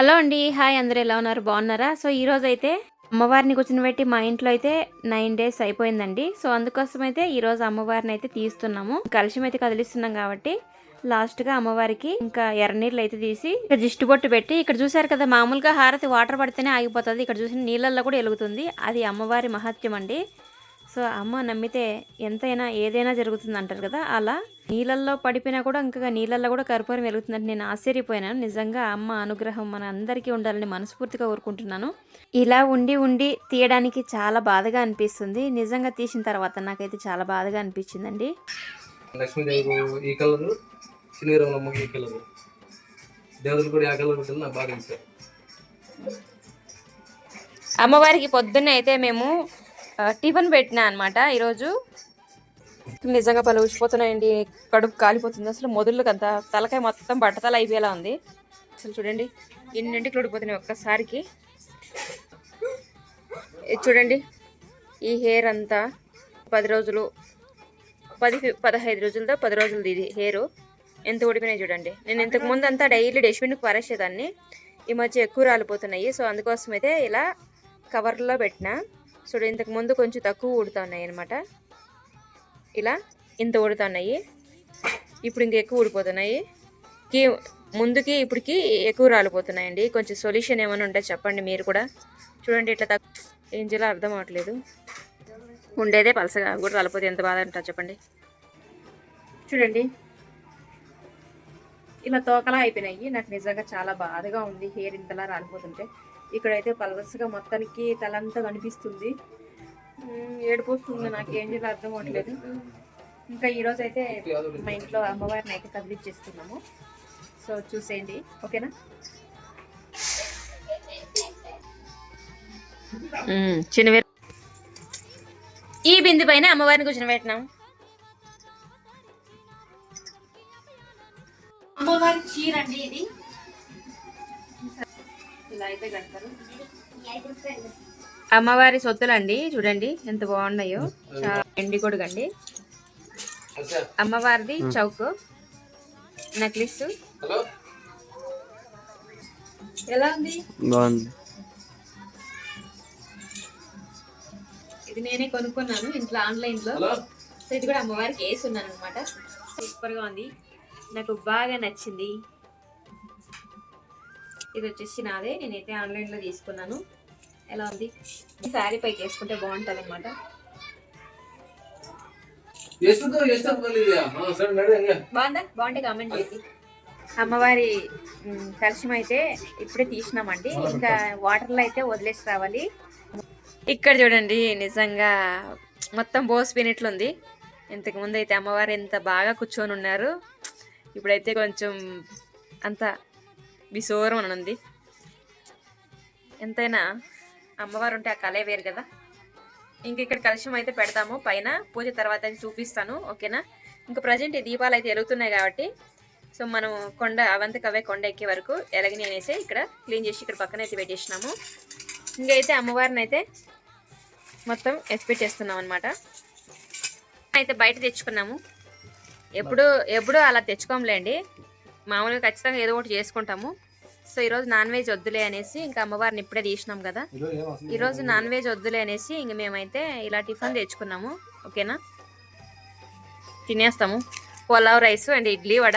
Hello అండి. Hi అందరూ ఎలా ఉన్నారు? బాగున్నారా? సో ఈరోజు అయితే అమ్మవారిని కూర్చుని మా ఇంట్లో అయితే నైన్ డేస్ అయిపోయిందండి. సో అందుకోసం అయితే ఈ రోజు అమ్మవారిని అయితే తీస్తున్నాము. కలుషం అయితే కదిలిస్తున్నాం కాబట్టి లాస్ట్గా అమ్మవారికి ఇంకా ఎర్రనీళ్ళు అయితే తీసి ఇక్కడ దిష్టి బొట్టు పెట్టి ఇక్కడ చూసారు కదా మామూలుగా హారతి వాటర్ పడితేనే ఆగిపోతుంది. ఇక్కడ చూసిన నీళ్ళల్లో కూడా వెలుగుతుంది. అది అమ్మవారి మహత్యం అండి. సో అమ్మ నమ్మితే ఎంతైనా ఏదైనా జరుగుతుంది అంటారు కదా అలా నీళ్ళల్లో పడిపోయినా కూడా ఇంకా నీళ్ళల్లో కూడా కర్పూరం వెలుగుతుందంటే నేను ఆశ్చర్యపోయినాను నిజంగా అమ్మ అనుగ్రహం మన అందరికీ ఉండాలని మనస్ఫూర్తిగా కోరుకుంటున్నాను. ఇలా ఉండి ఉండి తీయడానికి చాలా బాధగా అనిపిస్తుంది. నిజంగా తీసిన తర్వాత నాకైతే చాలా బాధగా అనిపించిందండి. లక్ష్మీదేవి ఈ కలరు శనివీరమ్మకి ఈ కలరు. దేవుడు కూడా ఆ కలర్ ఉంటుంది నాకు బాగా ఇష్టం అమ్మవారికి పొద్దున్నే అయితే మేము టిఫిన్ పెట్టినా అనమాట ఈరోజు. నిజంగా పలు ఊసిపోతున్నాయండి కడుపు కాలిపోతుంది. అసలు మొదళ్ళకి అంత తలకాయ మొత్తం బట్టతల అయిపోయేలా ఉంది. అసలు చూడండి ఎన్నింటికి ఉడిపోతున్నాయి ఒక్కసారికి. చూడండి ఈ హెయిర్ అంతా పది రోజులు పది పదహైదు రోజులతో పది రోజులది ఇది హెయిర్. ఎంత ఊడిపోయినాయి చూడండి. నేను ఇంతకు ముందు అంతా డైలీ డస్ట్బిన్కి పారేసేదాన్ని. ఈ మధ్య ఎక్కువ రాలిపోతున్నాయి. సో అందుకోసం అయితే ఇలా కవర్లో పెట్టిన. చూడు ఇంతకు ముందు కొంచెం తక్కువ ఊడుతా ఉన్నాయి అనమాట ఇలా ఇంత ఊడుతున్నాయి. ఇప్పుడు ఇంక ఎక్కువ ఊడిపోతున్నాయి. కి ముందుకి ఇప్పటికి ఎక్కువ రాలిపోతున్నాయండి. కొంచెం సొల్యూషన్ ఏమైనా ఉంటే చెప్పండి మీరు కూడా. చూడండి ఇట్లా తక్కువ ఏం చేయాలో అర్థం అవ్వట్లేదు. ఉండేదే పలసగా కూడా రాలిపోతే ఎంత బాధ అంటారు చెప్పండి. చూడండి. ఇలా తోకలా అయిపోయినాయి. నాకు నిజంగా చాలా బాధగా ఉంది. హెయిర్ ఇంతలా రాలిపోతుంటే. ఇక్కడైతే పలసగా మొత్తానికి తలంతా కనిపిస్తుంది. ఏడుపు వస్తుంది నాకు ఏం చేయాలో అర్థం అవ్వట్లేదు ఇంకా ఈరోజు అయితే మా ఇంట్లో అమ్మవారిని అయితే కదిలిచ్చేస్తున్నాము. సో చూసేయండి ఓకేనా? చిన్న ఈ బింది పైన అమ్మవారిని కూర్చొని పెట్టినాం అమ్మవారి చీర అండి ఇది. ఇలా అయితే కడతారు. అమ్మవారి సొత్తులండి చూడండి ఎంత బాగున్నాయో. చాలా ఎండి కొడుకండి. అమ్మవారిది చౌక్ నెక్లెస్. హలో. ఎలా ఉంది? బాగుంది. ఇది నేనే కొనుక్కున్నాను ఇంట్లో ఆన్లైన్లో హలో. సో ఇది కూడా అమ్మవారికి వేసి ఉన్నాను అనమాట సూపర్గా ఉంది. నాకు బాగా నచ్చింది. ఇది వచ్చేసి నాదే. నేనైతే ఆన్లైన్లో తీసుకున్నాను. ఎలా ఉంది? శారీ పైకి వేసుకుంటే బాగుంటుంది అనమాట బాగుంటే కామెంట్ చేసి అమ్మవారి కలశం అయితే ఇప్పుడే తీసినామండి. ఇంకా వాటర్లో అయితే వదిలేసి రావాలి. ఇక్కడ చూడండి నిజంగా మొత్తం బోసిపోయినట్లుంది ఇంతకు ముందు అయితే అమ్మవారు ఎంత బాగా కూర్చొని ఉన్నారు ఇప్పుడైతే కొంచెం అంత బిసోరం అని ఉంది ఎంతైనా అమ్మవారు ఉంటే ఆ కళే వేరు కదా. ఇంక ఇక్కడ కలుషం అయితే పెడతాము. పైన పూజ తర్వాత అది చూపిస్తాను. ఓకేనా? ఇంకా ప్రజెంట్ ఈ దీపాలు అయితే వెలుగుతున్నాయి కాబట్టి సో మనం కొండ అవంతకు అవే కొండ ఎక్కే వరకు ఎలగని అనేసి ఇక్కడ క్లీన్ చేసి ఇక్కడ పక్కన అయితే పెట్టేసినాము. ఇంకైతే అమ్మవారిని అయితే మొత్తం ఎక్స్పెక్ట్ చేస్తున్నాం అనమాట అయితే బయట తెచ్చుకున్నాము. ఎప్పుడు ఎప్పుడూ అలా తెచ్చుకోంలేండి మామూలుగా ఖచ్చితంగా ఏదో ఒకటి చేసుకుంటాము. సో ఈరోజు నాన్ వెజ్ వద్దులే అనేసి ఇంకా అమ్మవారిని ఇప్పుడే తీసినాం కదా. ఈరోజు నాన్ వెజ్ వద్దులే అనేసి ఇంక మేమైతే ఇలా టిఫిన్ తెచ్చుకున్నాము. ఓకేనా? తినేస్తాము. పులావ్ రైస్ అండ్ ఇడ్లీ వడ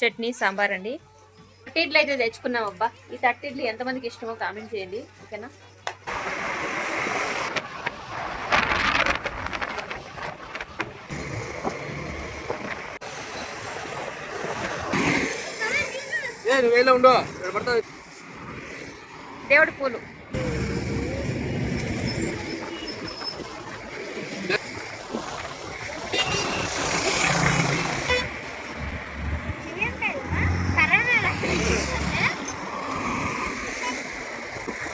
చట్నీ సాంబార్ అండి. థర్టీ ఇడ్లీ అయితే తెచ్చుకున్నాం అబ్బా. ఈ థర్టీ ఇడ్లీ ఎంతమందికి ఇష్టమో కామెంట్ చేయండి. ఓకేనా ఏ నువ్వు వేలో ఉండు ఇక్కడ పడతావు దేవుడి పూలు.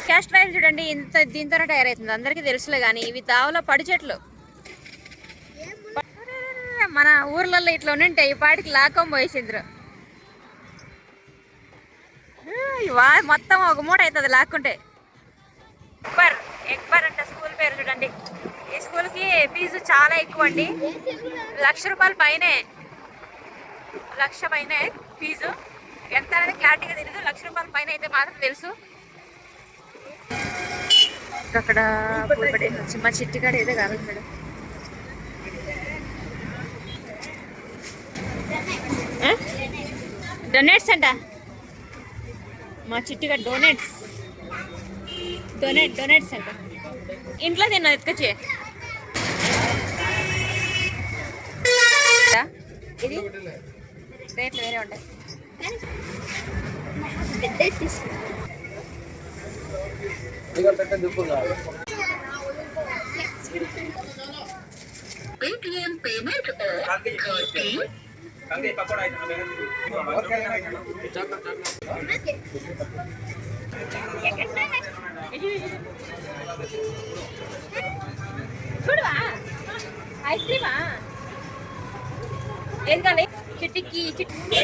క్యాస్ట్ చూడండి ఇంత దీంతోనే తయారవుతుంది అందరికీ తెలుసులే కానీ ఇవి దావలో పడి చెట్లు. మన ఊర్లలో ఇట్లా ఉంటే ఈ పాటికి లాకం పోయేసిండ్రు వా మొత్తం ఒక మూట అవుతుంది లాక్కుంటే. ఎక్బర్ ఎక్బర్ అంటే స్కూల్ పేరు చూడండి. ఈ స్కూల్కి ఫీజు చాలా ఎక్కువ అండి లక్ష రూపాయల పైనే. లక్ష పైనే ఫీజు. ఎంత అనేది క్లారిటీగా తెలియదు లక్ష రూపాయల పైన అయితే మాత్రం తెలుసు. అక్కడ పూలపడేసి మా చిట్టికాడ ఏదో కావాలి మేడం. డొనేట్స్ అంట. మా చిట్టిగా డొనేట్స్ డొనేట్ డొనేట్స్ అంట. ఇంట్లో తిన్నా ఎత్తుకొచ్చే ఇది? రేట్లు వేరే ఉంటాయి. ఇక పెట్ట దిప్పు కాదు Paytm payment or card చూడవా ఐస్ క్రీమా ఏం కావాలి చిట్టికి చిట్టి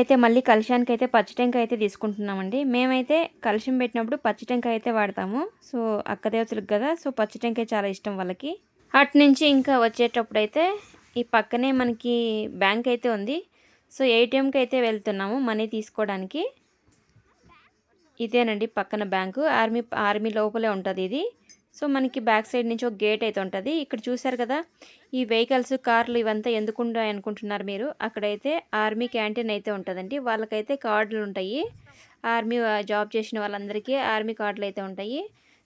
అయితే మళ్ళీ కలశానికి అయితే పచ్చి టెంకాయ అయితే తీసుకుంటున్నామండి. మేమైతే కలశం పెట్టినప్పుడు పచ్చి టెంకాయ అయితే వాడతాము. సో అక్కదేవతలకు కదా సో పచ్చి టెంకాయ చాలా ఇష్టం వాళ్ళకి. అటు నుంచి ఇంకా వచ్చేటప్పుడు అయితే ఈ పక్కనే మనకి బ్యాంక్ అయితే ఉంది. సో ఏటీఎంకి అయితే వెళ్తున్నాము మనీ తీసుకోవడానికి. ఇదేనండి పక్కన బ్యాంకు. ఆర్మీ ఆర్మీ లోపలే ఉంటుంది ఇది. సో మనకి బ్యాక్ సైడ్ నుంచి ఒక గేట్ అయితే ఉంటుంది. ఇక్కడ చూసారు కదా ఈ వెహికల్స్ కార్లు ఇవంతా ఎందుకు అనుకుంటున్నారు మీరు? అక్కడైతే ఆర్మీ క్యాంటీన్ అయితే ఉంటుందండి. వాళ్ళకైతే కార్డులు ఉంటాయి. ఆర్మీ జాబ్ చేసిన వాళ్ళందరికీ ఆర్మీ కార్డులు అయితే ఉంటాయి.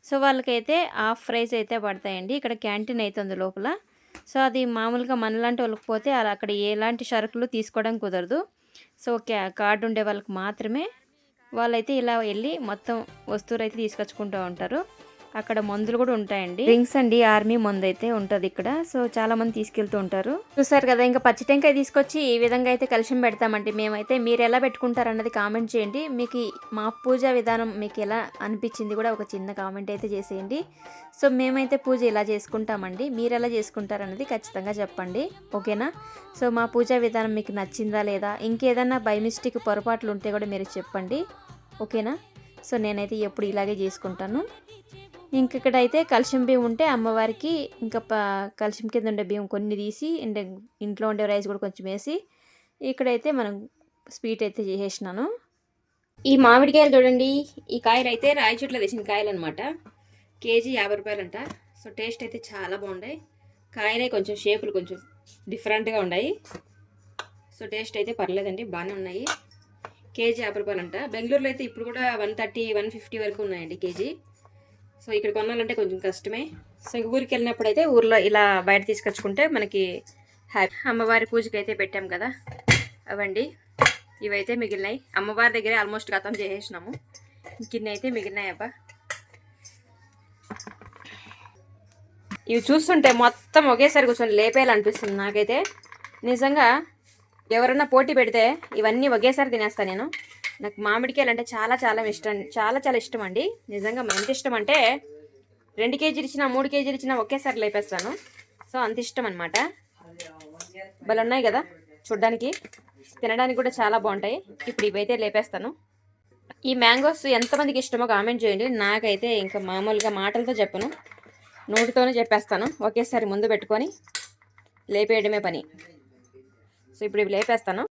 సో వాళ్ళకైతే హాఫ్ ప్రైస్ అయితే పడతాయండి. ఇక్కడ క్యాంటీన్ అయితే ఉంది లోపల. సో అది మామూలుగా మనలాంటి వాళ్ళకి పోతే అలా అక్కడ ఎలాంటి సరుకులు తీసుకోవడం కుదరదు. సో క్యా కార్డు ఉండే వాళ్ళకి మాత్రమే వాళ్ళైతే ఇలా వెళ్ళి మొత్తం వస్తువులు అయితే తీసుకొచ్చుకుంటూ ఉంటారు. అక్కడ మందులు కూడా ఉంటాయండి. డ్రింక్స్ అండి ఆర్మీ మందు అయితే ఉంటుంది ఇక్కడ. సో చాలా మంది తీసుకెళ్తూ ఉంటారు. చూసారు కదా ఇంకా పచ్చి టెంకాయ తీసుకొచ్చి ఈ విధంగా అయితే కలిసి పెడతామండి. మేమైతే మీరు ఎలా పెట్టుకుంటారు అన్నది కామెంట్ చేయండి. మీకు మా పూజ విధానం మీకు ఎలా అనిపించింది కూడా ఒక చిన్న కామెంట్ అయితే చేసేయండి. సో మేమైతే పూజ ఇలా చేసుకుంటామండి. మీరు ఎలా చేసుకుంటారు అన్నది ఖచ్చితంగా చెప్పండి. ఓకేనా? సో మా పూజా విధానం మీకు నచ్చిందా లేదా? ఇంకేదన్నా బై మిస్టేక్ పొరపాట్లు ఉంటే కూడా మీరు చెప్పండి. ఓకేనా? సో నేనైతే ఎప్పుడు ఇలాగే చేసుకుంటాను. ఇంకక్కడైతే ఇక్కడ అయితే బియ్యం ఉంటే అమ్మవారికి ఇంకా ప కలుషం కింద ఉండే బియ్యం కొన్ని తీసి అండ్ ఇంట్లో ఉండే రైస్ కూడా కొంచెం వేసి ఇక్కడైతే మనం స్వీట్ అయితే చేసేసినాను. ఈ మామిడికాయలు చూడండి ఈ కాయలు అయితే రాయి చెట్లు తెచ్చిన కాయలు అనమాట కేజీ యాభై రూపాయలంట. సో టేస్ట్ అయితే చాలా బాగున్నాయి కాయలే కొంచెం షేపులు కొంచెం డిఫరెంట్గా ఉన్నాయి సో టేస్ట్ అయితే పర్లేదండి బాగానే ఉన్నాయి. కేజీ యాభై రూపాయలంట. బెంగళూరులో అయితే ఇప్పుడు కూడా వన్ థర్టీ వన్ ఫిఫ్టీ వరకు ఉన్నాయండి కేజీ. సో ఇక్కడ కొనాలంటే కొంచెం కష్టమే. సో ఊరికి వెళ్ళినప్పుడు అయితే ఊర్లో ఇలా బయట తీసుకొచ్చుకుంటే మనకి హ్యాపీ. అమ్మవారి పూజకి అయితే పెట్టాం కదా. అవండి. ఇవైతే మిగిలినాయి. అమ్మవారి దగ్గరే ఆల్మోస్ట్ గతం చేసేసినాము. ఇంకిన్ని అయితే మిగిలినాయి అబ్బా. ఇవి చూస్తుంటే మొత్తం ఒకేసారి కూర్చొని లేపేయాలనిపిస్తుంది నాకైతే. నిజంగా ఎవరన్నా పోటీ పెడితే ఇవన్నీ ఒకేసారి తినేస్తాను నేను. నాకు మామిడికాయలు అంటే చాలా చాలా ఇష్టం చాలా చాలా ఇష్టం అండి. నిజంగా ఎంత ఇష్టం అంటే రెండు కేజీలు ఇచ్చినా మూడు కేజీలు ఇచ్చినా ఒకేసారి లేపేస్తాను. సో అంత ఇష్టం అనమాట భలే ఉన్నాయి కదా చూడ్డానికి. తినడానికి కూడా చాలా బాగుంటాయి. ఇప్పుడు ఇవైతే లేపేస్తాను. ఈ మ్యాంగోస్ ఎంతమందికి ఇష్టమో కామెంట్ చేయండి. నాకైతే ఇంకా మామూలుగా మాటలతో చెప్పను. నోటితోనే చెప్పేస్తాను. ఒకేసారి ముందు పెట్టుకొని లేపేయడమే పని. సో ఇప్పుడు ఇవి లేపేస్తాను.